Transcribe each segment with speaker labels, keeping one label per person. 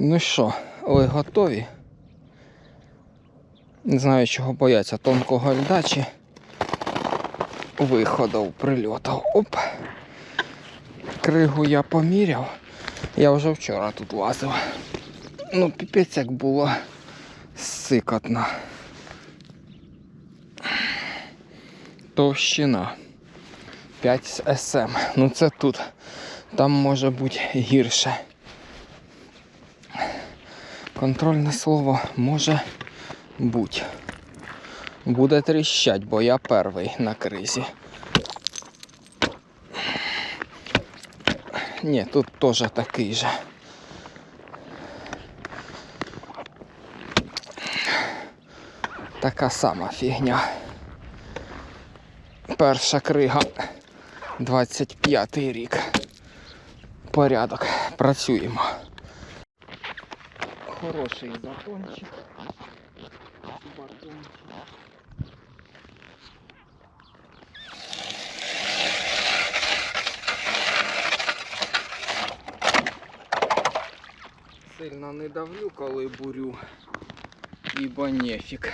Speaker 1: Ну що, ви готові? Не знаю, чого бояться тонкого льда чи виходів, прильотів. Оп. Кригу я поміряв. Я вже вчора тут лазив. Ну, піпець як було сикотно. Товщина 5 см. Ну це тут. Там може бути гірше. Контрольне слово може бути. Буде тріщать, бо я перший на кризі. Ні, тут теж такий же. Така сама фігня. Перша крига 25 рік. Порядок. Працюємо. Хороший затончик. Батончик. Сильно не давлю, коли бурю, ібо нефік.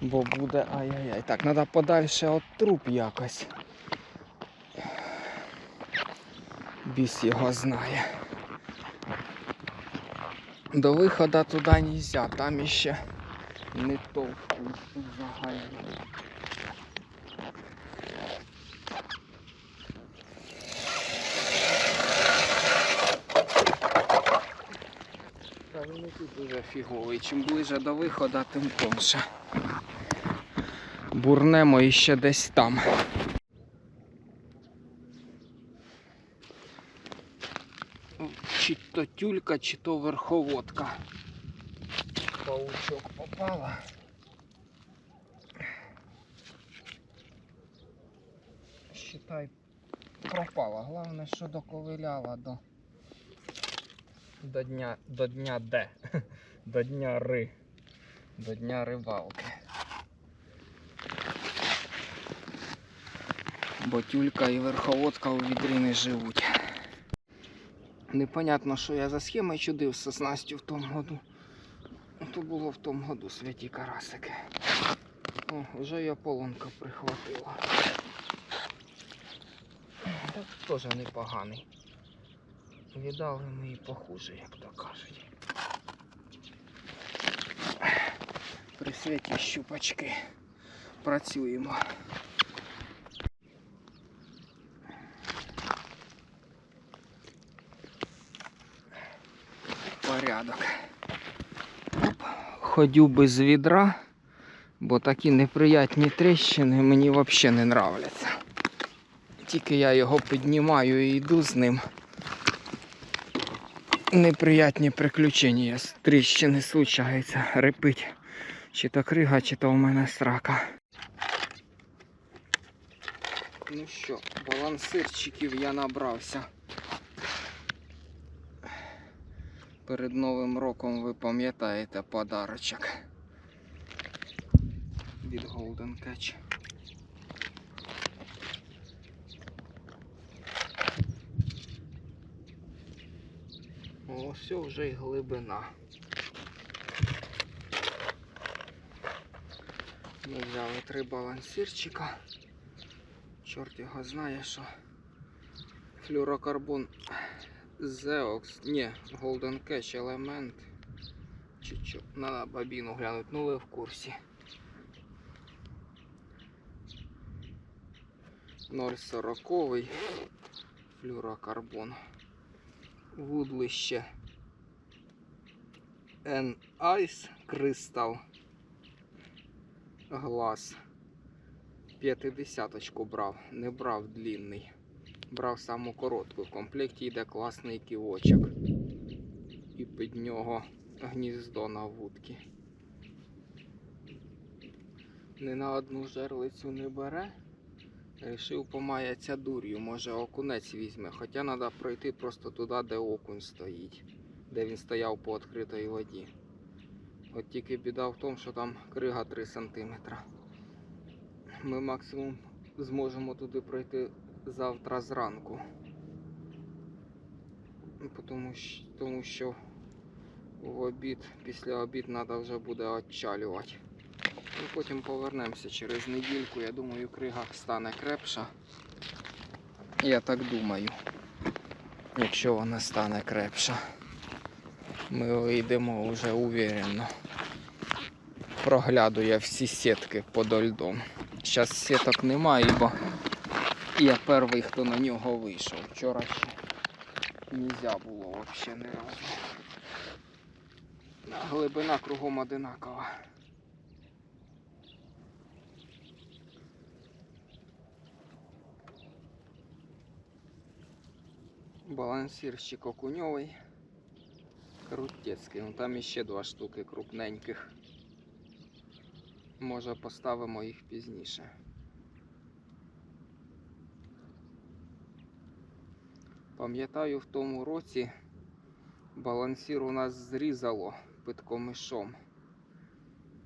Speaker 1: Бо буде ай-яй-яй. Так, треба подальше от труп якось. Біс його знає. До виходу туди нельзя, там іще не то вкус тут загальний. Він тут уже фіговий. Чим ближе до виходу, тим тонше. Бурнемо іще десь там. Чи то чи то верховодка. Паучок попала. Считай, пропала. Головне, що доковиляла до, до дня до дня Д. До дня ри. До дня рибалки. Бо тюлька і верховодка у відрі не живуть. Непонятно, що я за схемою чудив з снастю в тому году. То було в тому году святі карасики. О, вже і ополонка прихватила. Так теж непоганий. Віддали ми і похуже, як то кажуть. При світі щупачки працюємо. Порядок. Ходю без відра, бо такі неприятні тріщини мені взагалі не нравляться. Тільки я його піднімаю і йду з ним. Неприятні приключення з тріщини случаються. Репить. Чи то крига, чи то у мене срака. Ну що, балансирчиків я набрався. Перед Новим роком ви пам'ятаєте подарочок від Golden Catch. Ось вже й глибина. Ми взяли три балансирчика. Чорт його знає, що флюрокарбон Zeox, ні, Golden Catch елемент. Чи що? Надо бабіну глянути, ну ви в курсі. 0,40 флюрокарбон. Вудлище N-Ice Crystal Глаз. П'ятидесяточку брав, не брав длінний. Брав саму коротку. В комплекті йде класний ківочок. І під нього гніздо на вудки. Не на одну жерлицю не бере. Рішив помаяться дур'ю, може окунець візьме. Хоча треба пройти просто туди, де окунь стоїть, де він стояв по відкритій воді. От тільки біда в тому, що там крига 3 см. Ми максимум зможемо туди пройти завтра зранку. Ну, Тому, тому що в обід, після обід треба вже буде відчалювати. І потім повернемося через недільку. Я думаю, крига стане крепша. Я так думаю. Якщо вона стане крепша, ми вийдемо вже уверенно. Прогляду я всі сітки під льдом. Зараз сіток немає, бо я перший, хто на нього вийшов. Вчора ще нельзя було взагалі ні разу. Глибина кругом одинакова. Балансирщик окуньовий. Крутецький. Ну там іще два штуки крупненьких. Може поставимо їх пізніше. Пам'ятаю, в тому році балансір у нас зрізало під комишом.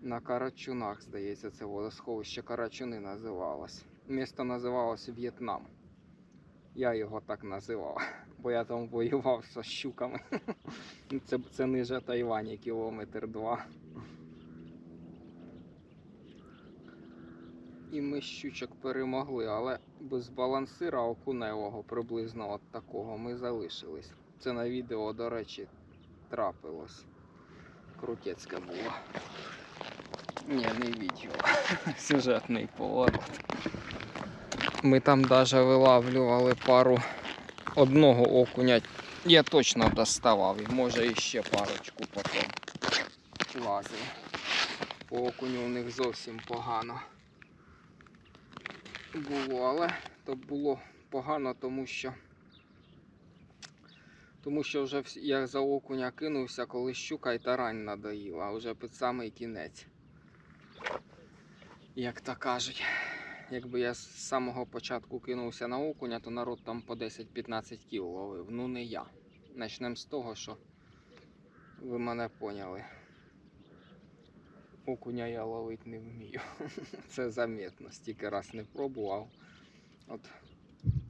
Speaker 1: На Карачунах, здається, це водосховище Карачуни називалось. Місто називалось В'єтнам. Я його так називав, бо я там воював зі щуками. Це, це ниже Тайвані, кілометр два. І ми щучок перемогли, але без балансира окуневого приблизно от такого ми залишились. Це на відео, до речі, трапилось. Крутецьке було. Ні, не відео. Сюжетний поворот. Ми там навіть вилавлювали пару одного окуня. Я точно доставав, може іще парочку потім лазив. По окуню у них зовсім погано було, але то було погано, тому що тому що вже я за окуня кинувся, коли щука й тарань надоїла, а вже під самий кінець. Як то кажуть. Якби я з самого початку кинувся на окуня, то народ там по 10-15 кіл ловив. Ну не я. Начнемо з того, що ви мене поняли. Окуня я ловити не вмію. Це заметно. Стільки раз не пробував. От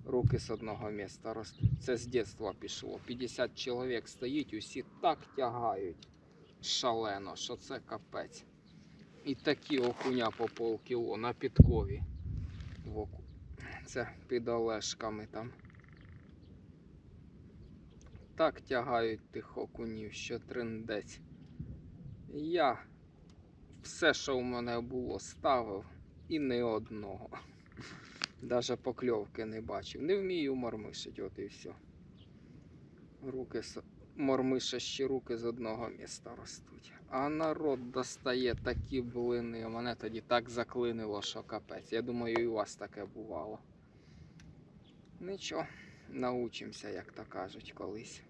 Speaker 1: руки з одного міста ростуть. Це з дитинства пішло. 50 чоловік стоїть, усі так тягають шалено, що це капець. І такі окуня по полкіло на підкові. Це під Олешками там. Так тягають тих окунів, що триндець. Я все, що в мене було, ставив і не одного. Даже покльовки не бачив. Не вмію мормишить, от і все. Руки мормишащі руки з одного міста ростуть. А народ достає такі блини. Мене тоді так заклинило, що капець. Я думаю, і у вас таке бувало. Нічого, научимося, як то кажуть, колись.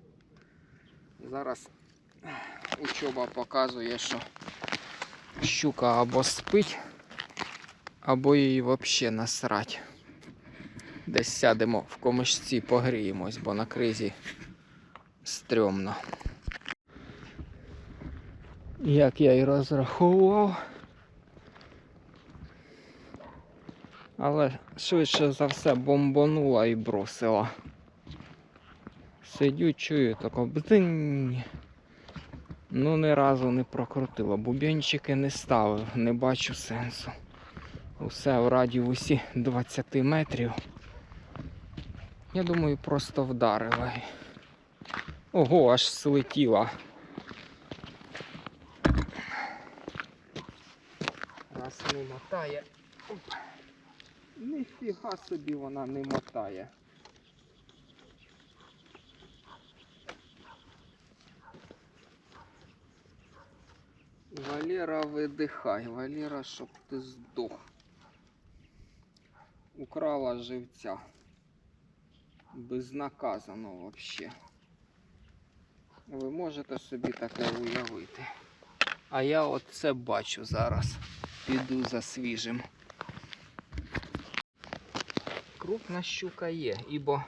Speaker 1: Зараз учоба показує, що щука або спить, або її взагалі насрать. Десь сядемо в комишці, погріємось, бо на кризі стрьомно. Як я і розраховував. Але швидше за все бомбанула і бросила. Сидю, чую, тако бдинь. Ну, ні разу не прокрутило. Бубенчики не ставив, не бачу сенсу. Усе в радіусі 20 метрів. Я думаю, просто вдарила. Ого, аж слетіла. Раз не мотає. Ніфіга собі вона не мотає. Валера, видихай, Валера, щоб ти здох. Украла живця. Безнаказано вообще. Ви можете собі таке уявити. А я оце бачу зараз. Піду за свіжим. Крупна щука є, ібо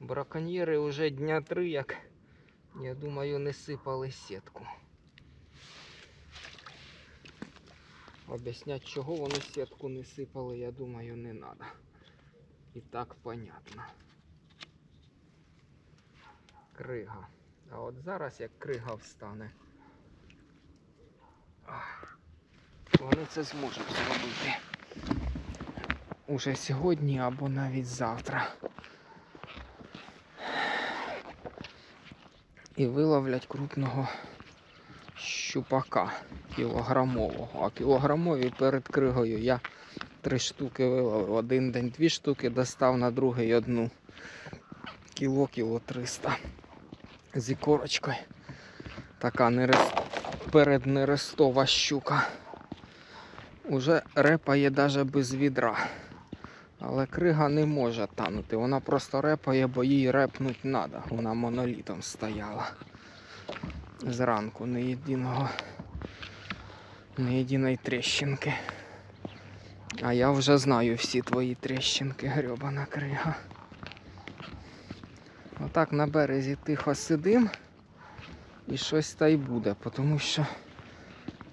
Speaker 1: браконьєри вже дня три, як, я думаю, не сипали сітку. Об'яснять, чого вони сітку не сипали, я думаю, не треба. І так понятно. крига. А от зараз як крига встане. Вони це зможуть зробити. Уже сьогодні або навіть завтра. І виловлять крупного щупака кілограмового. А кілограмові перед кригою я три штуки виловив. Один день дві штуки достав, на другий одну. Кіло, кіло 300. Зі корочкою. Така нерез... переднерестова щука. Уже репає навіть без відра. Але крига не може танути. Вона просто репає, бо їй репнуть треба. Вона монолітом стояла. Зранку не єдиного. Не єдиної тріщинки. А я вже знаю всі твої тріщинки, грьобана крига. Отак на березі тихо сидим і щось та й буде, тому що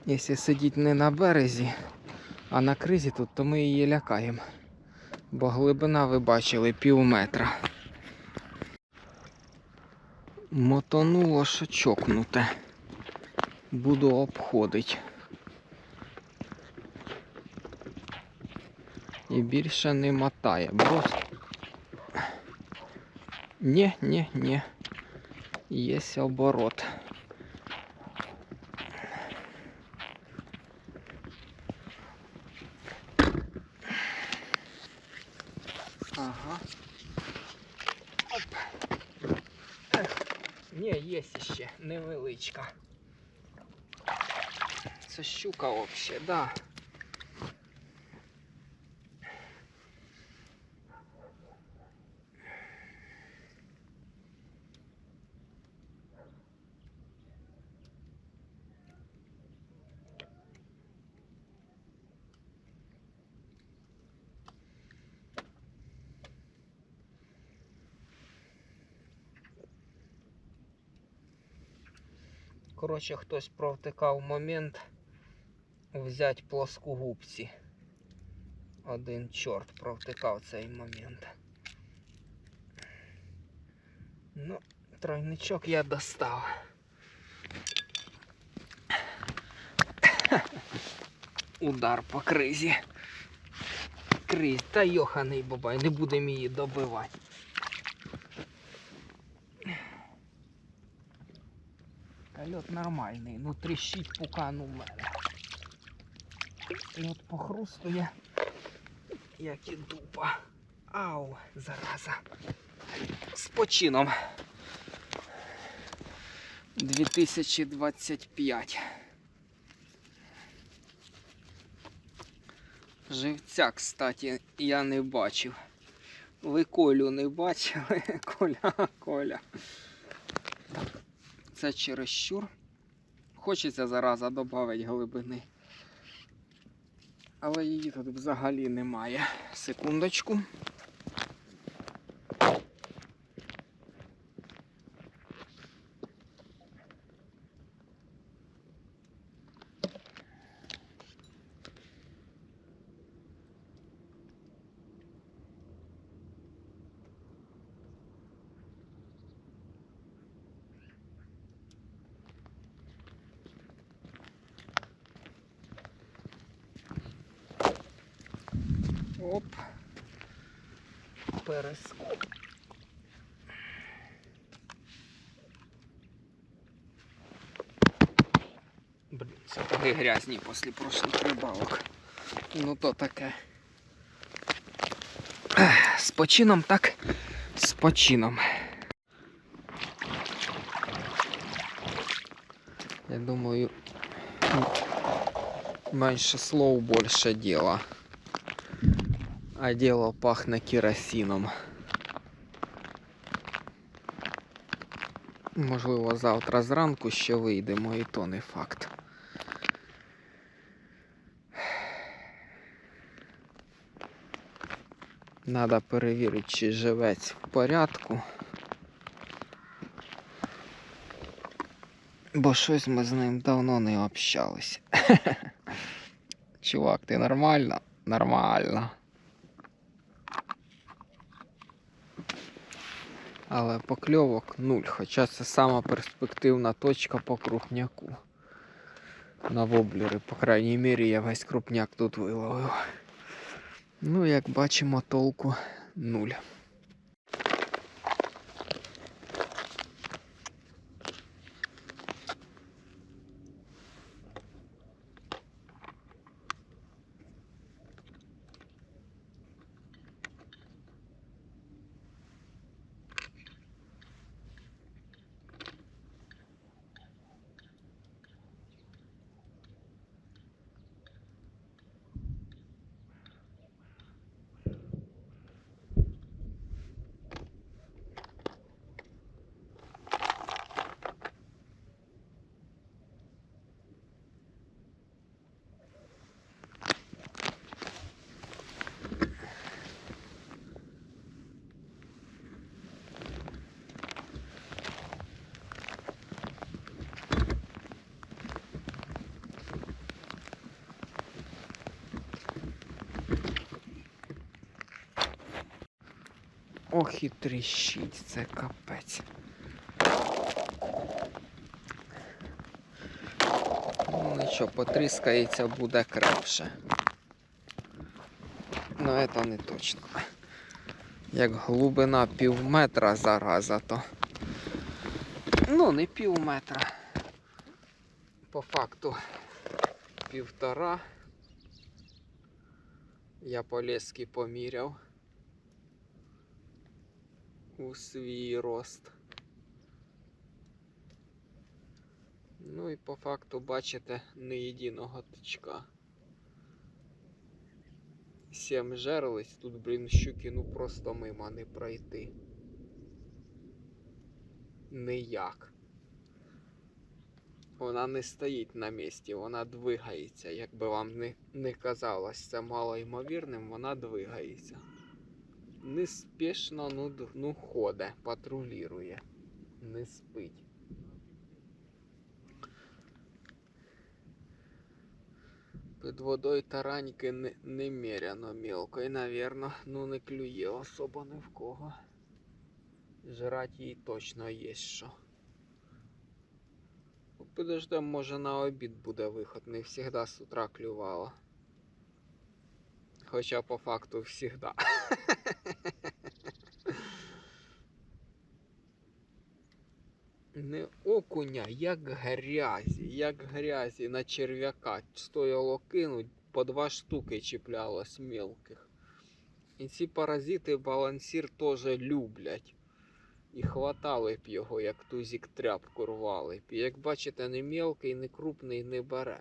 Speaker 1: якщо сидіти не на березі, а на кризі тут, то ми її лякаємо. Бо глибина ви бачили пів метра. Мотонуло, що чокнуте. Буду обходити. І більше не мотає. бо Ні, ні, ні. Є оборот. Ага. Оп. Ех. Ні, є ще невеличка. Це щука взагалі, да. Коротше, хтось провтикав момент взяти плоскогубці. Один чорт провтикав цей момент. Ну, тройничок я достав. Удар по кризі. Кризь, та йоханий бабай, не будемо її добивати. Льот нормальний, ну тріщить пукан у мене. Льот похрустує, як і дупа. Ау, зараза. З почином. 2025. Живця, кстати, я не бачив. Ви Колю не бачили? Коля, Коля. Це чересчур. Хочеться зараза додати глибини. Але її тут взагалі немає. Секундочку. Оп. Перескоп. Блін, сапоги грязні після прошлих рибалок. Ну то таке. Ех, З почином так, з почином. Я думаю, менше слов, більше діла. А діло пахне керосином. Можливо, завтра зранку ще вийдемо, і то не факт. Надо перевірити, чи живець в порядку. Бо щось ми з ним давно не общались. Чувак, ти нормально? Нормально. Але покльовок нуль. Хоча це сама перспективна точка по крупняку. На воблери, по крайній мірі, я весь крупняк тут виловив. Ну, як бачимо, толку нуль. Ох і тріщить, це капець. Ну нічого, потріскається, буде крепше. Ну, це не точно. Як глибина пів метра зараза, то. Ну, не пів метра. По факту півтора. Я по полезки поміряв свій рост. Ну і по факту бачите не єдиного тичка. Сім жерлиць, тут, блін, щуки ну просто мимо не пройти. Ніяк. Вона не стоїть на місці, вона двигається. Як би вам не, не казалось, це мало вона двигається неспішно ну, ну ходе, патрулює, не спить. Під водою тараньки не, немеряно мілко і, навірно, ну не клює особо ні в кого. Жрать їй точно є що. Подождем, може на обід буде виход, не завжди з утра клювало. Хоча по факту завжди. Не окуня, як грязі, як грязі на черв'яка. Стояло кинуть, по два штуки чіплялось мелких. І ці паразити балансір теж люблять. І хватали б його, як тузік тряпку рвали б. І як бачите, не мелкий, не крупний не бере.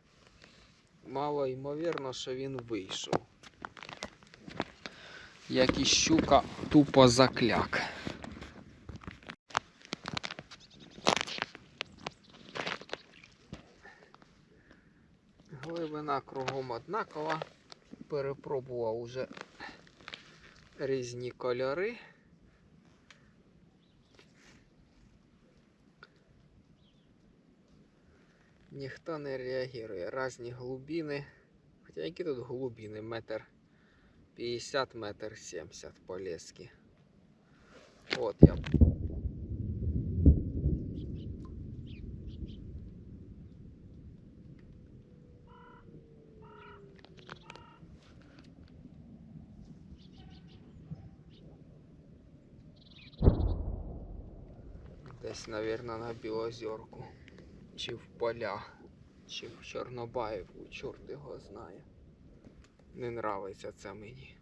Speaker 1: Мало ймовірно, що він вийшов. Як і щука тупо закляк. Глибина кругом однакова. Перепробував уже різні кольори. Ніхто не реагує. Разні глибини. Хоча які тут глибини? Метр 50, метр 70 по леске. От я. Десь, наверное, на Білозерку. Чи в поля, чи в Чорнобаївку, чорт його знає. Не нравиться це мені.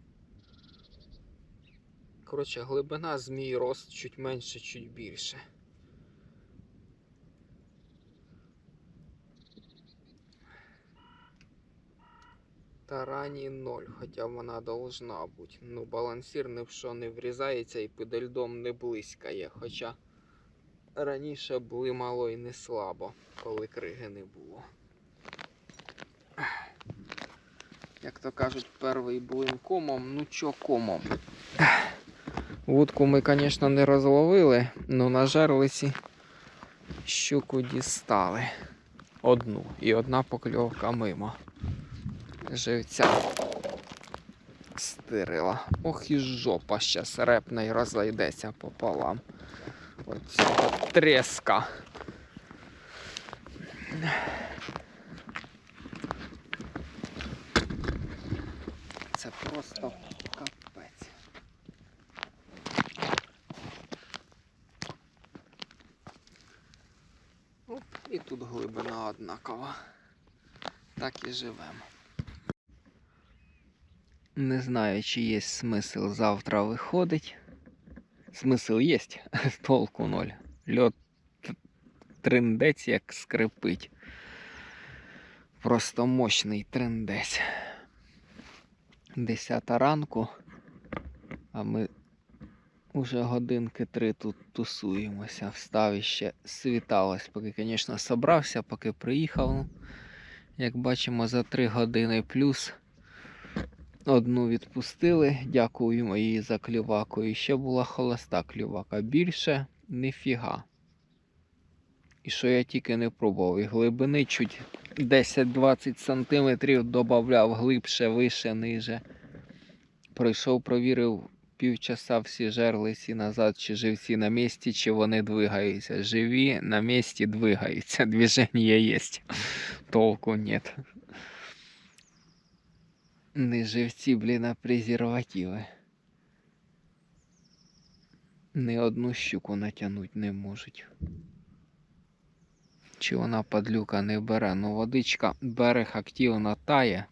Speaker 1: Коротше, глибина змій рост чуть менше, чуть більше. Тарані 0, хоча вона должна бути. Ну, балансір ні в що не врізається і під льдом не блискає. Хоча раніше були мало і не слабо, коли криги не було. Як то кажуть, перший блин комом, ну чо комом. Вудку ми, звісно, не розловили, але на жерлиці щуку дістали. Одну. І одна покльовка мимо. Живця стирила. Ох і жопа щас репне і розійдеться пополам. Оцього треска. Це просто капець. Оп, і тут глибина однакова. Так і живемо. Не знаю, чи є смисл завтра виходить. Смисл є, толку ноль. Льот т- триндець як скрипить. Просто мощний триндець. Десята ранку, а ми уже годинки три тут тусуємося. Встав і ще світалось, поки, звісно, собрався, поки приїхав. Ну, Як бачимо, за три години плюс одну відпустили. Дякуємо їй за клюваку. І ще була холоста клювака. Більше ніфіга. І що я тільки не пробував. І глибини чуть 10-20 сантиметрів додавав глибше, вище, ниже. Пройшов, провірив півчаса всі жерлиці назад, чи живці на місці, чи вони двигаються. Живі на місці двигаються. Движення є. Толку нет. Не живці, блін, а презервативи. Ни одну щуку натягнуть не можуть. Чи вона падлюка не бере? Ну, водичка берег активно тає.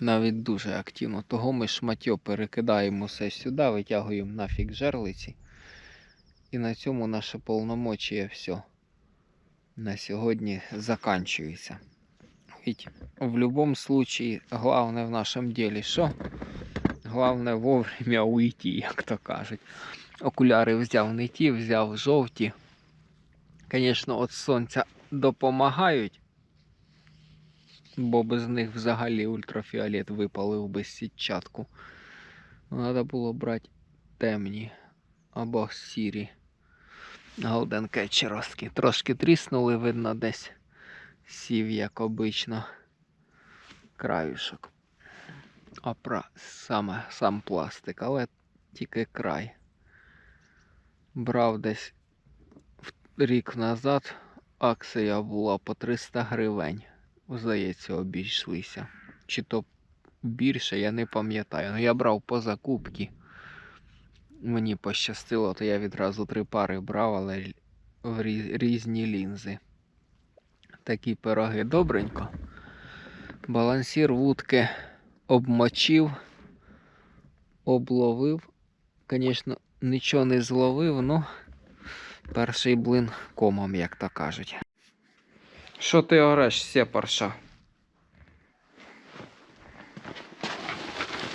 Speaker 1: Навіть дуже активно. Того ми шматьо перекидаємо все сюди, витягуємо нафіг жерлиці. І на цьому наше повномочіє все на сьогодні заканчується. Ведь в любом случае, главное в нашем деле що? Главное вовремя уйти, як то кажуть. Окуляри взяв не ті, взяв жовті. Звісно, від сонця допомагають, бо без них взагалі ультрафіолет випалив би сітчатку. Треба було брати темні або сірі. Голден кетчеровські. Трошки тріснули, видно, десь сів, як обично, краюшок. А пра... саме сам пластик, але тільки край. Брав десь рік назад. Акція була по 300 гривень. Здається, обійшлися. Чи то більше, я не пам'ятаю. Ну, я брав по закупці. Мені пощастило, то я відразу три пари брав, але в різні лінзи. Такі пироги добренько. Балансір вудки обмочив, обловив. Звісно, нічого не зловив, ну перший блин комом, як то кажуть. Що ти ореш, сепарша?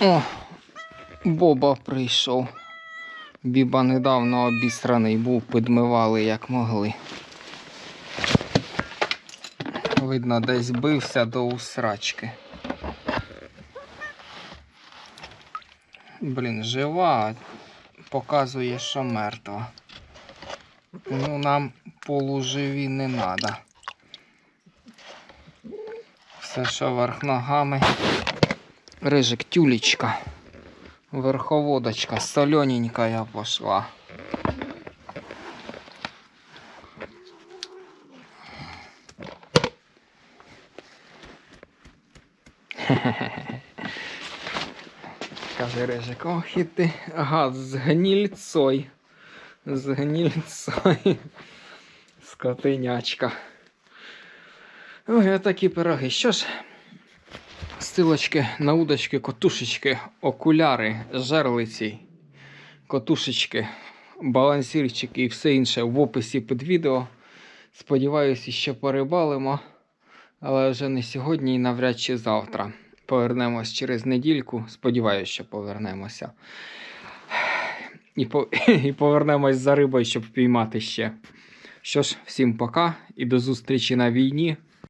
Speaker 1: О, Боба прийшов. Біба недавно обісраний був, підмивали як могли. Видно, десь бився до усрачки. Блін, жива, показує, що мертва. Ну, нам полуживі не треба. Все, що верх ногами. Рижик тюлечка. Верховодочка, солененькая пошла. Каже Рижик, ох і ти. Ага, з гнільцой. З гнільцой. Скотинячка. Ой, отакі пироги. Що ж, Стилочки на удочки, котушечки, окуляри, жерлиці, котушечки, балансірчики і все інше в описі під відео. Сподіваюся, що порибалимо, але вже не сьогодні і навряд чи завтра. Повернемось через недільку. Сподіваюся, що повернемося. І, по... і повернемось за рибою, щоб впіймати ще. Що ж, всім пока і до зустрічі на війні.